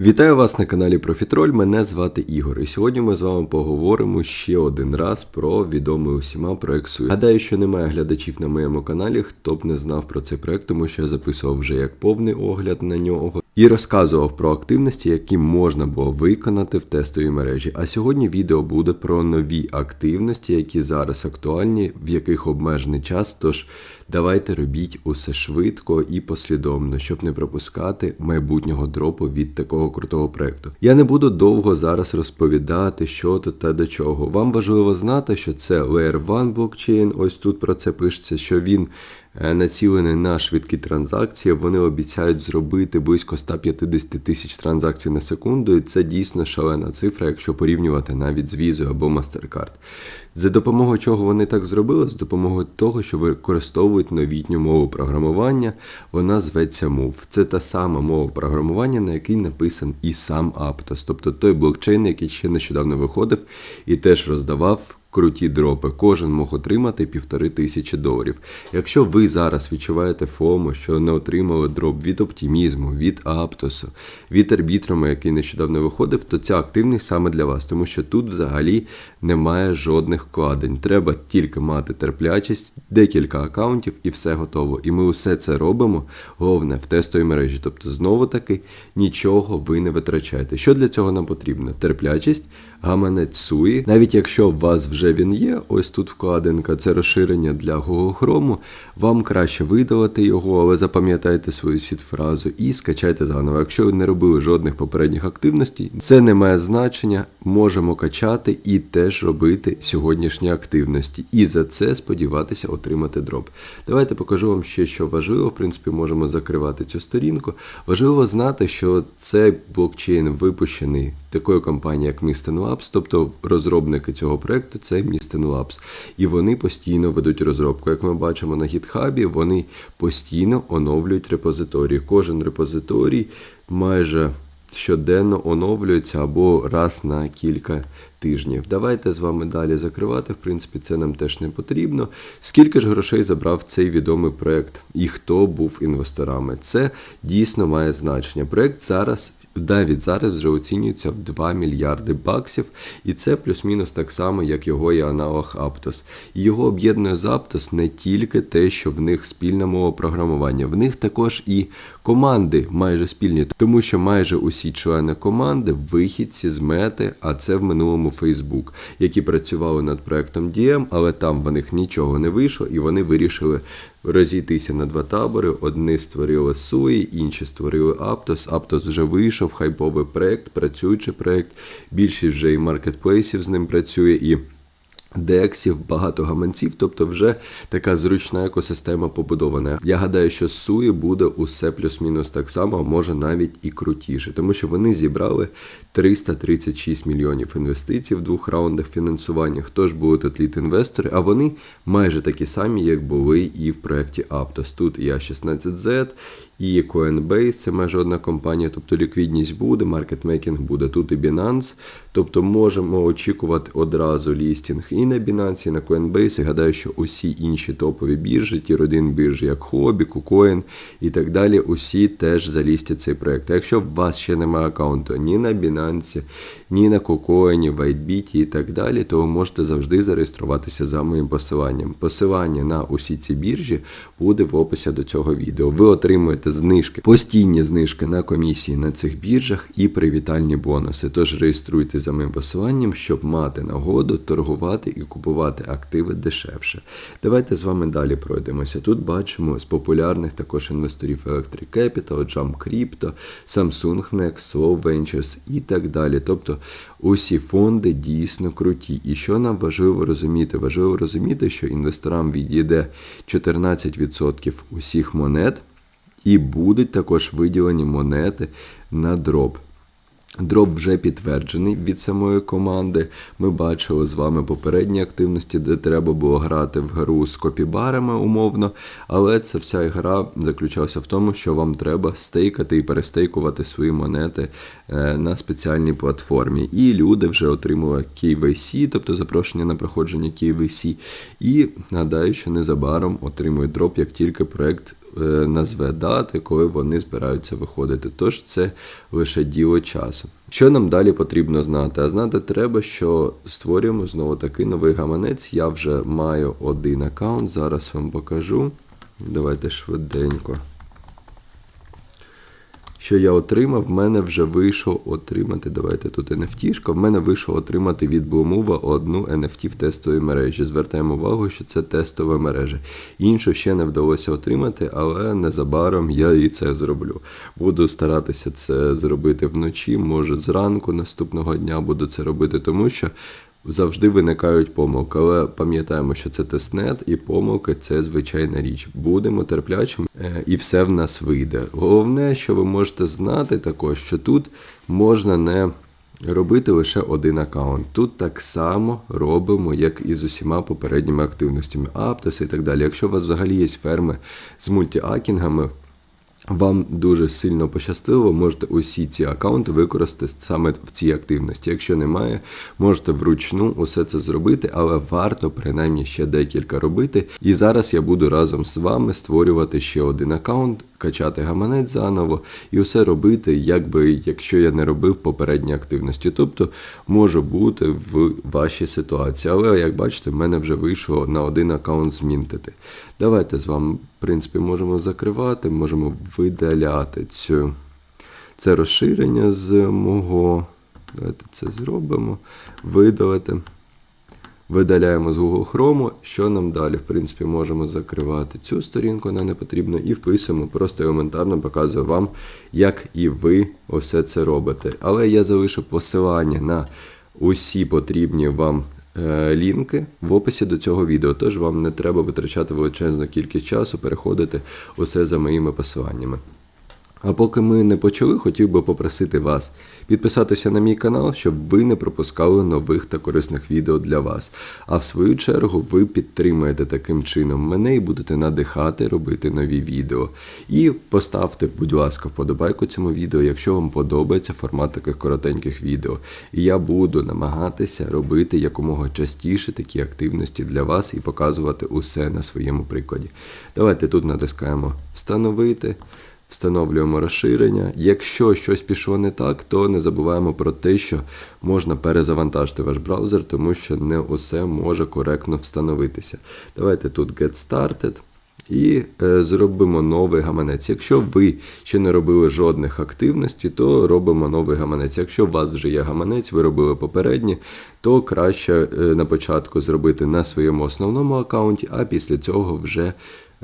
Вітаю вас на каналі Профітроль. Мене звати Ігор. І сьогодні ми з вами поговоримо ще один раз про відомий усіма проект Суї. Гадаю, що немає глядачів на моєму каналі, хто б не знав про цей проект, тому що я записував вже як повний огляд на нього. І розказував про активності, які можна було виконати в тестовій мережі. А сьогодні відео буде про нові активності, які зараз актуальні, в яких обмежений час. Тож давайте робіть усе швидко і послідовно, щоб не пропускати майбутнього дропу від такого крутого проекту. Я не буду довго зараз розповідати, що тут та до чого. Вам важливо знати, що це Layer 1 блокчейн. Ось тут про це пишеться, що він е, націлений на швидкі транзакції. Вони обіцяють зробити близько 150 тисяч транзакцій на секунду, і це дійсно шалена цифра, якщо порівнювати навіть з Visa або MasterCard. За допомогою чого вони так зробили? За допомогою того, що використовують новітню мову програмування, вона зветься Move. Це та сама мова програмування, на якій написан і сам Aptos, тобто той блокчейн, який ще нещодавно виходив і теж роздавав круті дропи. Кожен мог отримати півтори тисячі доларів. Якщо ви зараз відчуваєте ФОМО, що не отримали дроп від оптимізму, від Аптосу, від арбітрума, який нещодавно виходив, то ця активність саме для вас, тому що тут взагалі немає жодних вкладень. Треба тільки мати терплячість, декілька аккаунтів і все готово. І ми усе це робимо, головне, в тестовій мережі. Тобто, знову таки нічого ви не витрачаєте. Що для цього нам потрібно? Терплячість, гаманець суї. Навіть якщо у вас вже він є, ось тут вкладинка, це розширення для Google Chrome, вам краще видалити його, але запам'ятайте свою сіт-фразу і скачайте заново. Якщо ви не робили жодних попередніх активностей, це не має значення, можемо качати і теж робити сьогоднішні активності. І за це сподіватися отримати дроп. Давайте покажу вам ще, що важливо. В принципі, можемо закривати цю сторінку. Важливо знати, що цей блокчейн випущений такою компанією, як Misten Labs, тобто розробники цього проекту це Misten Labs. І вони постійно ведуть розробку. Як ми бачимо на GitHub, вони постійно оновлюють репозиторії. Кожен репозиторій майже щоденно оновлюється або раз на кілька тижнів. Давайте з вами далі закривати. В принципі, це нам теж не потрібно. Скільки ж грошей забрав цей відомий проект і хто був інвесторами? Це дійсно має значення. Проект зараз. Навіть зараз вже оцінюється в 2 мільярди баксів, і це плюс-мінус так само, як його і аналог Aptos. І його об'єднує з Aptos не тільки те, що в них спільна мова програмування, в них також і команди майже спільні, тому що майже усі члени команди вихідці з мети, а це в минулому Facebook, які працювали над проектом DM, але там в них нічого не вийшло, і вони вирішили розійтися на два табори. Одні створили Суї, інші створили Aptos. Aptos вже вийшов, хайповий проект, працюючий проект. Більшість вже і маркетплейсів з ним працює. і Дексів, багато гаманців, тобто вже така зручна екосистема побудована. Я гадаю, що Суї буде усе плюс-мінус так само, а може навіть і крутіше, тому що вони зібрали 336 мільйонів інвестицій в двох раундах фінансування. Хто ж були тут лід-інвестори? А вони майже такі самі, як були і в проєкті Aptos. Тут і A16Z, і Coinbase, це майже одна компанія, тобто ліквідність буде, маркетмейкінг буде. Тут і Binance, тобто можемо очікувати одразу лістінг і на Binance, і на Coinbase. І гадаю, що усі інші топові біржі, ті родин біржі, як Hobby, KuCoin і так далі, усі теж залістять цей проект. А якщо у вас ще немає аккаунту ні на Binance, ні на KuCoin, WhiteBit і так далі, то ви можете завжди зареєструватися за моїм посиланням. Посилання на усі ці біржі буде в описі до цього відео. Ви отримуєте знижки, постійні знижки на комісії на цих біржах і привітальні бонуси. Тож реєструйте за моїм посиланням, щоб мати нагоду торгувати і купувати активи дешевше. Давайте з вами далі пройдемося. Тут бачимо з популярних також інвесторів Electric Capital, Jump Crypto, Samsung Next, Slow Ventures і так далі. Тобто усі фонди дійсно круті. І що нам важливо розуміти? Важливо розуміти, що інвесторам відійде 14% усіх монет. І будуть також виділені монети на дроб. Дроп вже підтверджений від самої команди. Ми бачили з вами попередні активності, де треба було грати в гру з копібарами умовно. Але ця вся гра заключалася в тому, що вам треба стейкати і перестейкувати свої монети е, на спеціальній платформі. І люди вже отримали KVC, тобто запрошення на проходження KVC. І нагадаю, що незабаром отримують дроп, як тільки проект назве дати, коли вони збираються виходити. Тож це лише діло часу. Що нам далі потрібно знати? А знати треба, що створюємо знову таки новий гаманець. Я вже маю один аккаунт, зараз вам покажу. Давайте швиденько. Що я отримав, в мене вже вийшло отримати. Давайте тут NFT. В мене вийшло отримати від Blumova одну NFT в тестовій мережі. Звертаємо увагу, що це тестова мережа. Іншу ще не вдалося отримати, але незабаром я і це зроблю. Буду старатися це зробити вночі, може зранку наступного дня буду це робити, тому що. Завжди виникають помилки, але пам'ятаємо, що це тестнет і помилки це звичайна річ. Будемо терплячими е, і все в нас вийде. Головне, що ви можете знати, також що тут можна не робити лише один аккаунт. Тут так само робимо, як і з усіма попередніми активностями, Aptos і так далі. Якщо у вас взагалі є ферми з мультіакінгами, вам дуже сильно пощастило, можете усі ці аккаунти використати саме в цій активності. Якщо немає, можете вручну усе це зробити, але варто принаймні ще декілька робити. І зараз я буду разом з вами створювати ще один аккаунт, качати гаманець заново і усе робити, якби якщо я не робив попередні активності. Тобто може бути в вашій ситуації. Але як бачите, в мене вже вийшло на один аккаунт змінтити. Давайте з вами, в принципі, можемо закривати, можемо видаляти цю, це розширення з мого. Давайте це зробимо. Видалити. Видаляємо з Google Chrome. Що нам далі? В принципі, можемо закривати цю сторінку, вона не потрібна, і вписуємо, просто елементарно показую вам, як і ви усе це робите. Але я залишу посилання на усі потрібні вам е, лінки в описі до цього відео. Тож вам не треба витрачати величезну кількість часу, переходити усе за моїми посиланнями. А поки ми не почали, хотів би попросити вас підписатися на мій канал, щоб ви не пропускали нових та корисних відео для вас. А в свою чергу ви підтримаєте таким чином мене і будете надихати робити нові відео. І поставте, будь ласка, вподобайку цьому відео, якщо вам подобається формат таких коротеньких відео. І я буду намагатися робити якомога частіше такі активності для вас і показувати усе на своєму прикладі. Давайте тут натискаємо Встановити. Встановлюємо розширення. Якщо щось пішло не так, то не забуваємо про те, що можна перезавантажити ваш браузер, тому що не усе може коректно встановитися. Давайте тут Get Started. І е, зробимо новий гаманець. Якщо ви ще не робили жодних активностей, то робимо новий гаманець. Якщо у вас вже є гаманець, ви робили попередні, то краще е, на початку зробити на своєму основному аккаунті, а після цього вже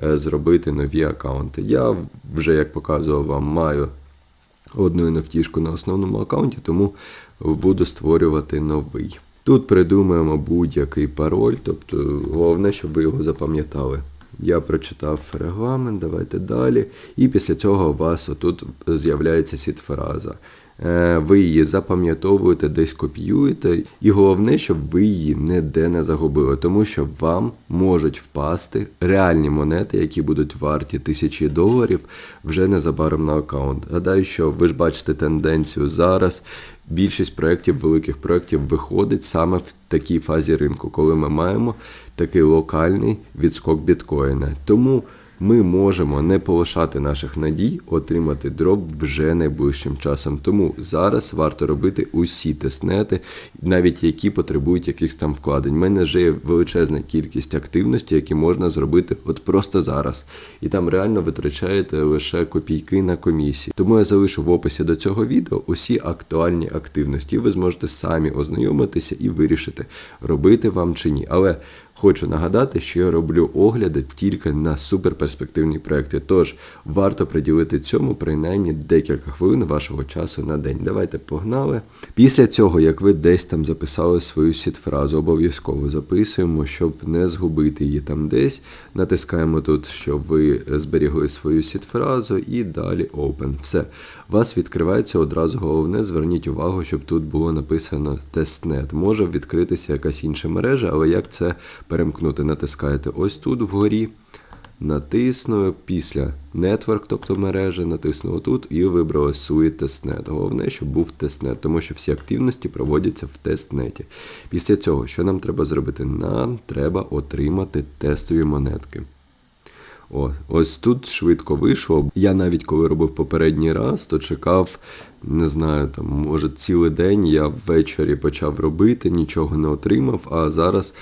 зробити нові аккаунти. Я вже, як показував вам, маю одну NFT на основному аккаунті, тому буду створювати новий. Тут придумаємо будь-який пароль, тобто головне, щоб ви його запам'ятали. Я прочитав регламент, давайте далі. І після цього у вас отут з'являється сітфраза. Е, ви її запам'ятовуєте, десь копіюєте. І головне, щоб ви її ніде не загубили, тому що вам можуть впасти реальні монети, які будуть варті тисячі доларів вже незабаром на аккаунт. Гадаю, що ви ж бачите тенденцію зараз. Більшість проєктів, великих проєктів виходить саме в такій фазі ринку, коли ми маємо такий локальний відскок біткоїна. Тому ми можемо не полишати наших надій, отримати дроп вже найближчим часом. Тому зараз варто робити усі тестнети, навіть які потребують якихось там вкладень. У мене вже є величезна кількість активності, які можна зробити от просто зараз. І там реально витрачаєте лише копійки на комісії. Тому я залишу в описі до цього відео усі актуальні активності. Ви зможете самі ознайомитися і вирішити, робити вам чи ні. Але Хочу нагадати, що я роблю огляди тільки на суперперспективні проекти, тож варто приділити цьому принаймні декілька хвилин вашого часу на день. Давайте погнали. Після цього, як ви десь там записали свою сітфразу, обов'язково записуємо, щоб не згубити її там десь. Натискаємо тут, що ви зберігли свою сітфразу, і далі Open. Все. Вас відкривається одразу головне. Зверніть увагу, щоб тут було написано тестнет. Може відкритися якась інша мережа, але як це перемкнути, натискаєте ось тут вгорі. Натисну після Network, тобто мережа, натисну тут і вибрали свій тестнет. Головне, щоб був тестнет, тому що всі активності проводяться в тестнеті. Після цього, що нам треба зробити? Нам треба отримати тестові монетки. О, ось тут швидко вийшло. Я навіть коли робив попередній раз, то чекав, не знаю, там, може, цілий день я ввечері почав робити, нічого не отримав. А зараз,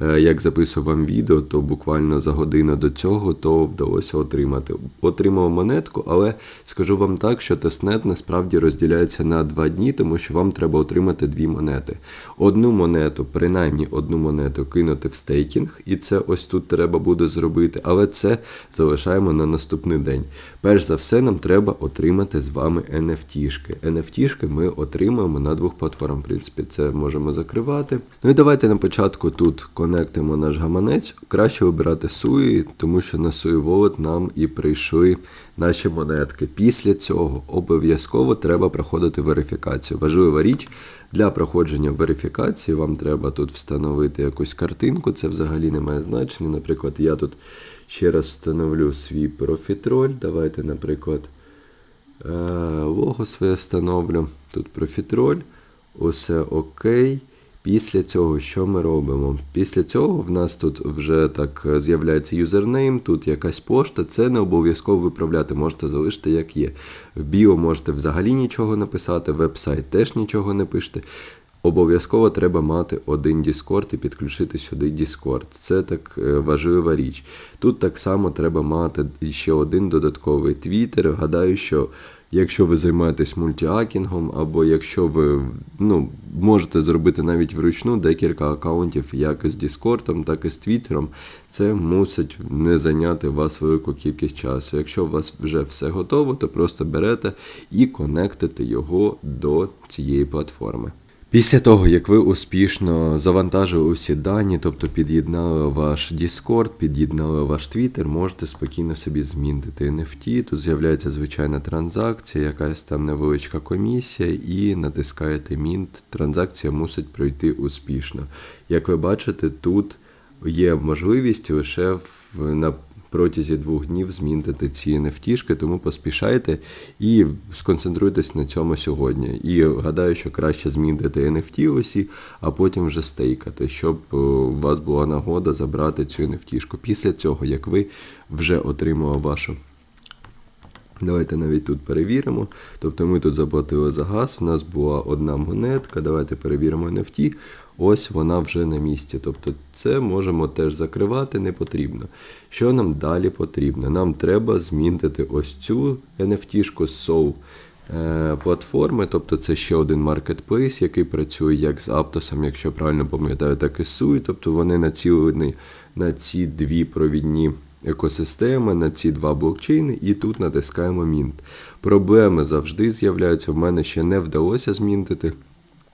як записував вам відео, то буквально за годину до цього то вдалося отримати. Отримав монетку, але скажу вам так, що тестнет насправді розділяється на два дні, тому що вам треба отримати дві монети. Одну монету, принаймні одну монету кинути в стейкінг, і це ось тут треба буде зробити, але це залишаємо на наступний день. Перш за все, нам треба отримати з вами NFT-шки. NFT-шки ми отримаємо на двох платформах. В принципі, це можемо закривати. Ну і давайте на початку тут конектимо наш гаманець. Краще вибирати SUI, тому що на SUI Wallet нам і прийшли наші монетки. Після цього обов'язково треба проходити верифікацію. Важлива річ. Для проходження верифікації вам треба тут встановити якусь картинку, це взагалі не має значення. Наприклад, я тут ще раз встановлю свій профітроль. Давайте, наприклад, е, лого своє встановлю. Тут профітроль, усе окей. Після цього, що ми робимо? Після цього в нас тут вже так з'являється юзернейм, тут якась пошта. Це не обов'язково виправляти, можете залишити як є. В біо можете взагалі нічого написати, веб-сайт теж нічого не пишете. Обов'язково треба мати один Discord і підключити сюди Discord. Це так е, важлива річ. Тут так само треба мати ще один додатковий Twitter. Гадаю, що якщо ви займаєтесь мультіакінгом, або якщо ви ну, можете зробити навіть вручну декілька аккаунтів, як з Discord, так і з Твіттером, це мусить не зайняти вас велику кількість часу. Якщо у вас вже все готово, то просто берете і конектите його до цієї платформи. Після того, як ви успішно завантажили усі дані, тобто під'єднали ваш Discord, під'єднали ваш Twitter, можете спокійно собі змінити NFT. Тут з'являється звичайна транзакція, якась там невеличка комісія, і натискаєте Mint. Транзакція мусить пройти успішно. Як ви бачите, тут є можливість лише в, на протязі двох днів змінити ці NFT, тому поспішайте і сконцентруйтесь на цьому сьогодні. І гадаю, що краще змінити NFT усі, а потім вже стейкати, щоб е, у вас була нагода забрати цю NFT. Після цього, як ви вже отримали вашу. Давайте навіть тут перевіримо. Тобто ми тут заплатили за газ, в нас була одна монетка. Давайте перевіримо NFT. Ось вона вже на місці. Тобто це можемо теж закривати, не потрібно. Що нам далі потрібно? Нам треба змінити ось цю NFT-шку з Soul е, платформи, тобто це ще один маркетплейс, який працює як з Aptos, якщо правильно пам'ятаю, так і з SUI. Тобто вони націлені на ці дві провідні екосистеми, на ці два блокчейни, і тут натискаємо Mint. Проблеми завжди з'являються. В мене ще не вдалося змінити.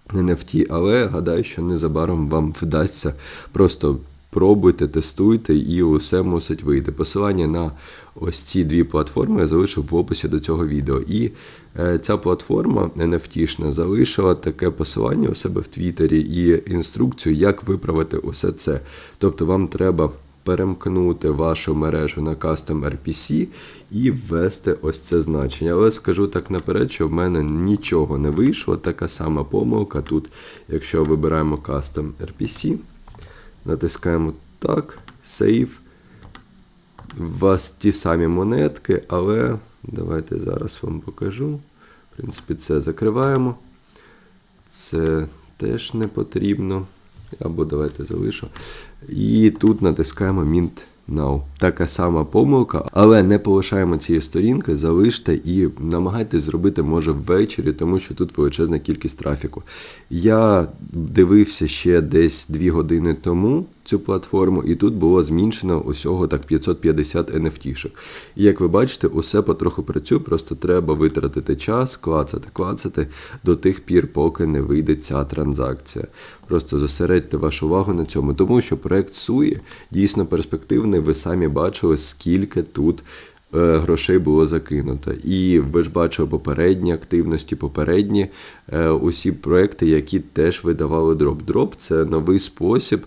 NFT, але гадаю, що незабаром вам вдасться. Просто пробуйте, тестуйте і усе мусить вийти. Посилання на ось ці дві платформи я залишив в описі до цього відео. І е, ця платформа NFT-шна залишила таке посилання у себе в Твіттері і інструкцію, як виправити усе це. Тобто вам треба перемкнути вашу мережу на Custom RPC і ввести ось це значення. Але скажу так наперед, що в мене нічого не вийшло. Така сама помилка. Тут, якщо вибираємо Custom RPC, натискаємо так, Save. У вас ті самі монетки, але давайте зараз вам покажу. В принципі, це закриваємо. Це теж не потрібно. Або давайте залишу. І тут натискаємо Mint Now. Така сама помилка, але не полишаємо цієї сторінки, залиште і намагайтесь зробити, може, ввечері, тому що тут величезна кількість трафіку. Я дивився ще десь 2 години тому цю платформу, і тут було зміншено усього так 550 NFT-шок. І як ви бачите, усе потроху працює, просто треба витратити час, клацати, клацати до тих пір, поки не вийде ця транзакція. Просто зосередьте вашу увагу на цьому, тому що проект SUI дійсно перспективний, ви самі бачили, скільки тут. е, Грошей було закинуто. І ви ж бачили попередні активності, попередні е, усі проекти, які теж видавали дроп. Дроп це новий спосіб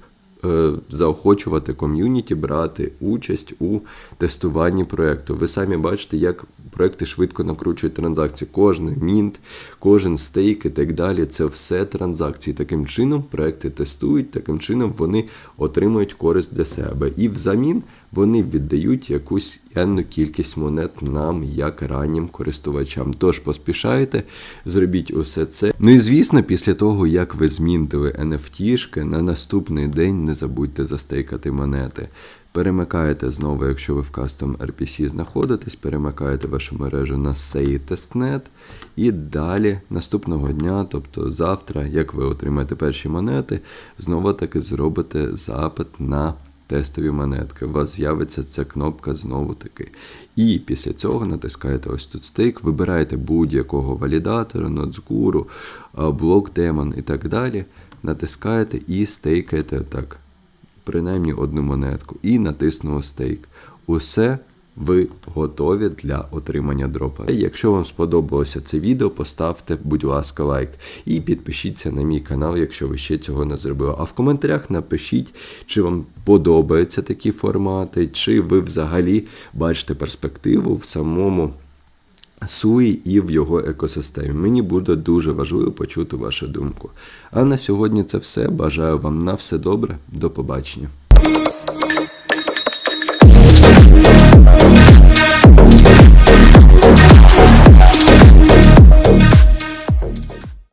заохочувати ком'юніті брати участь у тестуванні проєкту. Ви самі бачите, як проекти швидко накручують транзакції. Кожен мінт, кожен стейк і так далі. Це все транзакції. Таким чином проекти тестують, таким чином вони отримують користь для себе. І взамін вони віддають якусь енну кількість монет нам, як раннім користувачам. Тож поспішайте, зробіть усе це. Ну і звісно, після того, як ви змінтили NFT-шки, на наступний день не забудьте застейкати монети. Перемикаєте знову, якщо ви в Custom RPC знаходитесь, перемикаєте вашу мережу на SEI Testnet і далі наступного дня, тобто завтра, як ви отримаєте перші монети, знову таки зробите запит на тестові монетки. У вас з'явиться ця кнопка знову таки. І після цього натискаєте ось тут стик, вибираєте будь-якого валідатора, Notesguru, BlockDemon і так далі. Натискаєте і стейкаєте так принаймні одну монетку і натиснули стейк. Усе ви готові для отримання дропа. Якщо вам сподобалося це відео, поставте, будь ласка, лайк і підпишіться на мій канал, якщо ви ще цього не зробили. А в коментарях напишіть, чи вам подобаються такі формати, чи ви взагалі бачите перспективу в самому. Суї і в його екосистемі. Мені буде дуже важливо почути вашу думку. А на сьогодні це все. Бажаю вам на все добре. До побачення.